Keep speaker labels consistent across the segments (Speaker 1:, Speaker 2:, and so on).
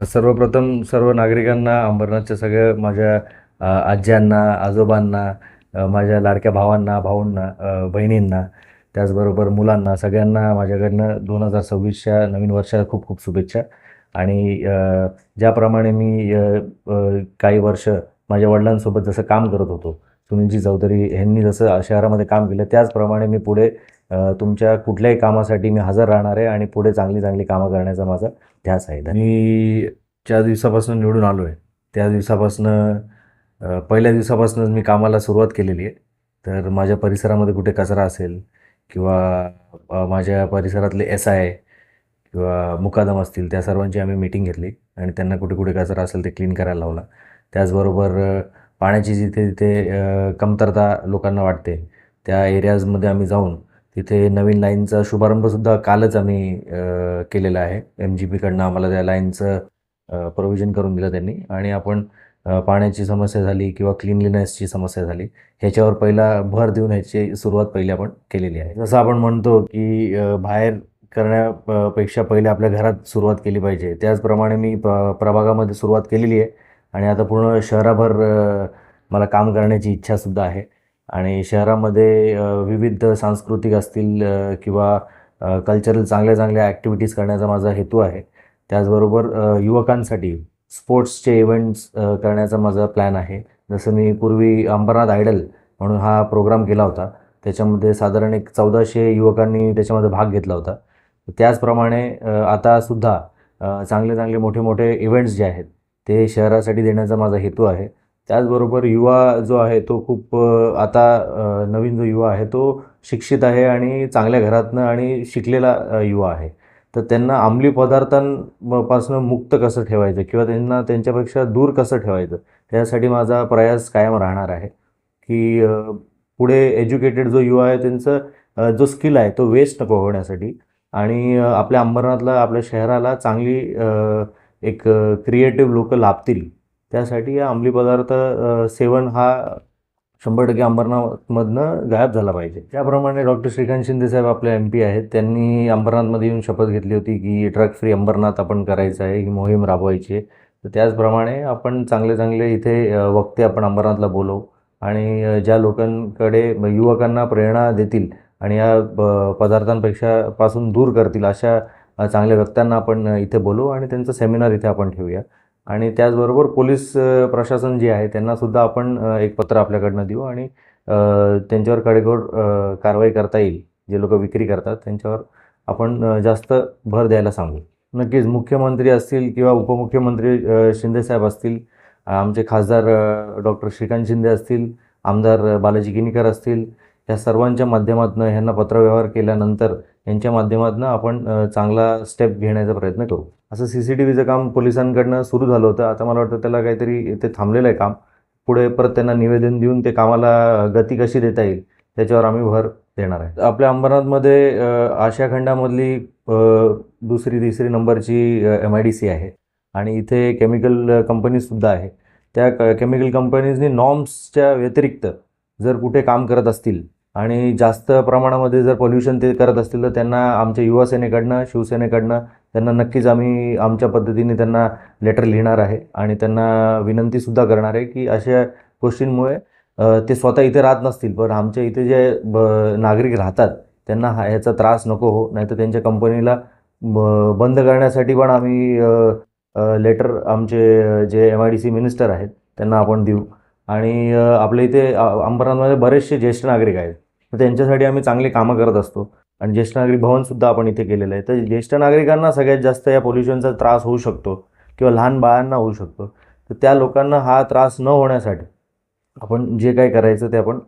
Speaker 1: सर्वप्रथम सर्व नागरिकांना अंबरनाथच्या सगळ्या माझ्या आज्यांना आजोबांना माझ्या लाडक्या भावांना भाऊंना बहिणींना त्याचबरोबर मुलांना सगळ्यांना माझ्याकडनं दोन हजार सव्वीसच्या नवीन वर्षाला खूप खूप शुभेच्छा. आणि ज्याप्रमाणे मी काही वर्ष माझ्या वडिलांसोबत जसं काम करत होतो सुनीलजी चौधरी यांनी जसं शहरामध्ये काम केलं त्याचप्रमाणे मी पुढे तुमच्या कुठल्याही कामासाठी मी हजर राहणार आहे आणि पुढे चांगली चांगली कामं करण्याचा माझा ध्यास आहे. मी ज्या दिवसापासून निवडून आलो आहे त्या दिवसापासनं पहिल्या दिवसापासूनच मी कामाला सुरुवात केलेली आहे. तर माझ्या परिसरामध्ये कुठे कचरा असेल किंवा माझ्या परिसरातले एस आय किंवा मुकादम असतील त्या सर्वांची आम्ही मीटिंग घेतली आणि त्यांना कुठे कुठे कचरा असेल ते क्लीन करायला लावला. त्याचबरोबर पाण्याची जिथे जिथे कमतरता लोकांना वाटते त्या एरियाजमध्ये आम्ही जाऊन तिथे नवीन लाईनचा शुभारंभसुद्धा कालच आम्ही केलेला आहे. एम जी पीकडनं आम्हाला त्या लाईनचं प्रोव्हिजन करून दिलं त्यांनी. आणि आपण पाण्याची समस्या झाली किंवा क्लिनलीनेसची समस्या झाली ह्याच्यावर पहिला भर देऊन ह्याची सुरुवात पहिली आपण केलेली आहे. जसं आपण म्हणतो की बाहेर करण्यापेक्षा पहिले आपल्या घरात सुरुवात केली पाहिजे. त्याचप्रमाणे मी प प्रभागामध्ये सुरुवात केलेली आहे. आणि आता पूर्ण शहराभर मला काम करण्याची इच्छासुद्धा आहे. आणि शहरामध्ये विविध सांस्कृतिक असतील किंवा कल्चरल चांगल्या चांगल्या ॲक्टिव्हिटीज करण्याचा माझा हेतू आहे. त्याचबरोबर युवकांसाठी स्पोर्ट्सचे इव्हेंट्स करण्याचा माझा प्लॅन आहे. जसं मी पूर्वी अंबरनाथ आयडल म्हणून हा प्रोग्राम केला होता. त्याच्यामध्ये साधारण एक चौदाशे युवकांनी त्याच्यामध्ये भाग घेतला होता. त्याचप्रमाणे आतासुद्धा चांगले चांगले मोठे मोठे इव्हेंट्स जे आहेत ते शहरासाठी देण्याचा माझा हेतू आहे. त्याचबरोबर युवा जो आहे तो खूप आता नवीन जो युवा आहे तो शिक्षित आहे आणि चांगल्या घरातनं आणि शिकलेला युवा आहे. तर त्यांना अंमली पदार्थांपासून मुक्त कसं ठेवायचं किंवा त्यांना त्यांच्यापेक्षा दूर कसं ठेवायचं त्यासाठी माझा प्रयास कायम राहणार आहे. की पुढे एज्युकेटेड जो युवा आहे त्यांचं जो स्किल आहे तो वेस्ट नको होण्यासाठी आणि आपल्या अंबरनाथला आपल्या शहराला चांगली एक क्रिएटिव्ह लोकं लाभतील. त्यासाठी या अंमली पदार्थ सेवन हा शंभर टक्के अंबरनाथमधनं गायब झाला पाहिजे. त्याप्रमाणे डॉक्टर श्रीकांत शिंदे साहेब आपले एम पी आहेत. त्यांनी अंबरनाथमध्ये येऊन शपथ घेतली होती की ड्रग फ्री अंबरनाथ आपण करायचं आहे ही मोहीम राबवायची आहे. तर त्याचप्रमाणे आपण चांगले चांगले इथे वक्ते आपण अंबरनाथला बोलवू आणि ज्या लोकांकडे युवकांना प्रेरणा देतील आणि या पदार्थांपेक्षा पासून दूर करतील अशा चांगल्या व्यक्त्यांना आपण इथे बोलू आणि त्यांचं सेमिनार इथे आपण ठेवूया. आणि त्याचबरोबर पोलीस प्रशासन जे आहे त्यांनासुद्धा आपण एक पत्र आपल्याकडनं देऊ आणि त्यांच्यावर कडेकोड कारवाई करता येईल. जे लोक विक्री करतात त्यांच्यावर आपण जास्त भर द्यायला सांगू. नक्कीच मुख्यमंत्री असतील किंवा उपमुख्यमंत्री शिंदेसाहेब असतील आमचे खासदार डॉक्टर श्रीकांत शिंदे असतील आमदार बालाजी किनीकर असतील या सर्वांच्या माध्यमातून ह्यांना पत्रव्यवहार केल्यानंतर यांच्या माध्यमातून आपण चांगला स्टेप घेण्याचा प्रयत्न करू. असं सी सी टी व्हीचं काम पोलिसांकडनं सुरू झालं होतं. आता मला वाटतं त्याला काहीतरी ते थांबलेलं आहे काम. पुढे परत त्यांना निवेदन देऊन ते कामाला गती कशी देता येईल त्याच्यावर आम्ही भर देणार आहे. आपल्या अंबरनाथमध्ये आशिया खंडामधली दुसरी तिसरी नंबरची एम आय डी सी आहे. आणि इथे केमिकल कंपनीजसुद्धा आहे. त्या क केमिकल कंपनीजनी नॉर्म्सच्या व्यतिरिक्त जर कुठे काम करत असतील आणि जास्त प्रमाणामध्ये जर पोल्युशन ते करत असतील तर त्यांना आमच्या युवासेनेकडनं शिवसेनेकडनं त्यांना नक्कीच आम्ही आमच्या पद्धतीने त्यांना लेटर लिहिणार आहे आणि त्यांना विनंतीसुद्धा करणार आहे की अशा गोष्टींमुळे ते स्वतः इथे राहत नसतील पण आमच्या इथे जे ब नागरिक राहतात त्यांना हा ह्याचा त्रास नको हो नाहीतर त्यांच्या कंपनीला ब बंद करण्यासाठी पण आम्ही लेटर आमचे जे M I D C minister आहेत त्यांना आपण देऊ. आणि आपल्या इथे अंबरनाथमध्ये बरेचसे ज्येष्ठ नागरिक आहेत तर त्यांच्यासाठी आम्ही चांगली कामं करत असतो. आणि ज्येष्ठ नागरिक भवनसुद्धा आपण इथे केलेलं आहे. तर ज्येष्ठ नागरिकांना सगळ्यात जास्त या पोल्युशनचा त्रास होऊ शकतो किंवा लहान बाळांना होऊ शकतो. तर त्या लोकांना हा त्रास न होण्यासाठी आपण जे काही करायचं ते आपण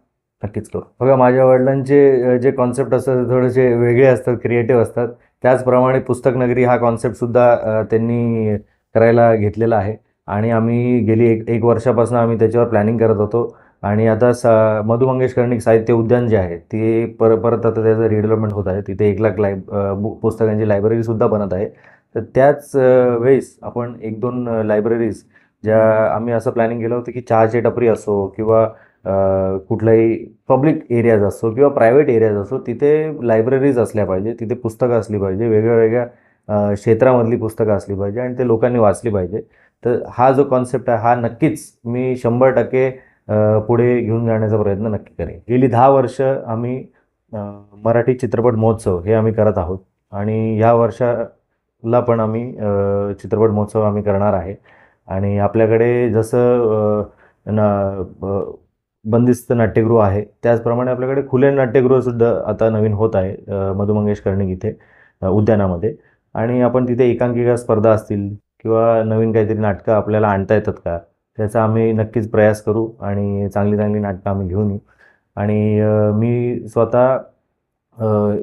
Speaker 1: नक्कीच करू. बघा माझ्या वडिलांचे जे कॉन्सेप्ट असतात ते थोडेसे वेगळे असतात क्रिएटिव्ह असतात. त्याचप्रमाणे पुस्तक नगरी हा कॉन्सेप्टसुद्धा त्यांनी करायला घेतलेला आहे. आणि आम्ही गेली एक एक वर्षापासून आम्ही त्याच्यावर प्लॅनिंग करत होतो. आणि आता सा मधु मंगेशकरणी साहित्य उद्यान जे आहे ते पर परत आता त्याचं रिडेव्हलपमेंट होत आहे. तिथे एक लाख लाय बु पुस्तकांची लायब्ररीसुद्धा बनत आहे. तर त्याच वेळेस आपण एक दोन लायब्ररीज ज्या आम्ही असं प्लॅनिंग केलं होतं की चहाची टपरी असो किंवा कुठलाही पब्लिक एरियाज असो किंवा प्रायव्हेट एरियाज असो तिथे लायब्ररीज असल्या पाहिजे तिथे पुस्तकं असली पाहिजे वेगळ्या वेगळ्या क्षेत्रामधली पुस्तकं असली पाहिजे आणि ते लोकांनी वाचली पाहिजे. तर हा जो कॉन्सेप्ट आहे हा नक्कीच मी शंभर टक्के पुढे घेऊन जाण्याचा प्रयत्न नक्की करेन. गेली दहा वर्ष आम्ही मराठी चित्रपट महोत्सव हे आम्ही करत आहोत. आणि ह्या वर्षाला पण आम्ही चित्रपट महोत्सव आम्ही करणार आहे. आणि आपल्याकडे जसं ना बंदिस्त नाट्यगृह आहे त्याचप्रमाणे आपल्याकडे खुले नाट्यगृहसुद्धा आता नवीन होत आहे मधु मंगेश कर्णिक इथे उद्यानामध्ये. आणि आपण तिथे एकांकिका स्पर्धा असतील किंवा नवीन काहीतरी नाटकं आपल्याला आणता येतात का? त्याचा आम्ही नक्कीच प्रयास करू आणि चांगली चांगली नाटकं आम्ही घेऊन येऊ. आणि मी स्वतः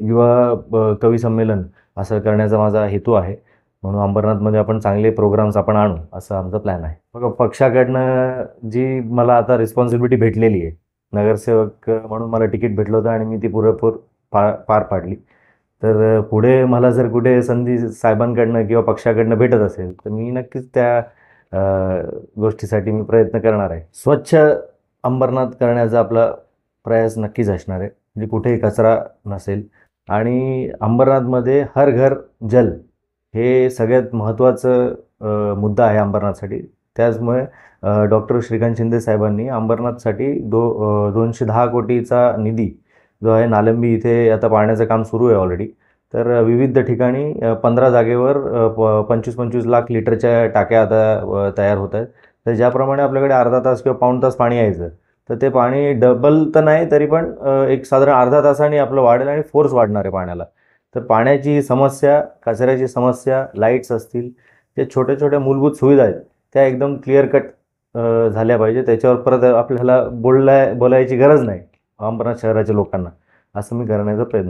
Speaker 1: युवा कवी संमेलन असं करण्याचा माझा हेतू आहे. म्हणून अंबरनाथमध्ये आपण चांगले प्रोग्राम्स आपण आणू असं आमचा प्लॅन आहे. मग पक्षाकडनं जी मला आता रिस्पॉन्सिबिलिटी भेटलेली आहे नगरसेवक म्हणून मला तिकीट भेटलं होतं आणि मी ती पुरेपूर पा पार पाडली. तर पुढे मला जर कुठे संधी साहेबांकडनं किंवा पक्षाकडनं भेटत असेल तर मी नक्कीच त्या गोष्टीसाठी मी प्रयत्न करणार आहे. स्वच्छ अंबरनाथ करण्याचा आपला प्रयास नक्कीच असणार आहे. म्हणजे कुठेही कचरा नसेल. आणि अंबरनाथमध्ये हर घर जल हे सगळ्यात महत्त्वाचं मुद्दा आहे अंबरनाथसाठी. त्याचमुळे डॉक्टर श्रीकांत शिंदे साहेबांनी अंबरनाथसाठी दो दोनशे दहा कोटीचा निधी जो आहे नालंबी इथे आता पाण्याचं काम सुरू आहे ऑलरेडी तर विविध ठिकाणी पंधरा जागेवर प पंचवीस पंचवीस लाख लिटरच्या टाक्या आता तयार होत आहेत. तर ज्याप्रमाणे आपल्याकडे अर्धा तास किंवा पाऊण तास पाणी यायचं तर ते पाणी डबल तर नाही तरी पण एक साधारण अर्धा तासाने आपलं वाढेल आणि फोर्स वाढणार आहे पाण्याला. तर पाण्याची समस्या कचऱ्याची समस्या लाईट्स असतील जे छोट्या छोट्या मूलभूत सुविधा आहेत त्या एकदम क्लिअर कट झाल्या पाहिजे त्याच्यावर परत आपल्याला बोललाय बोलायची गरज नाही अंबरनाथ शहराच्या लोकांना. असं मी करण्याचा प्रयत्न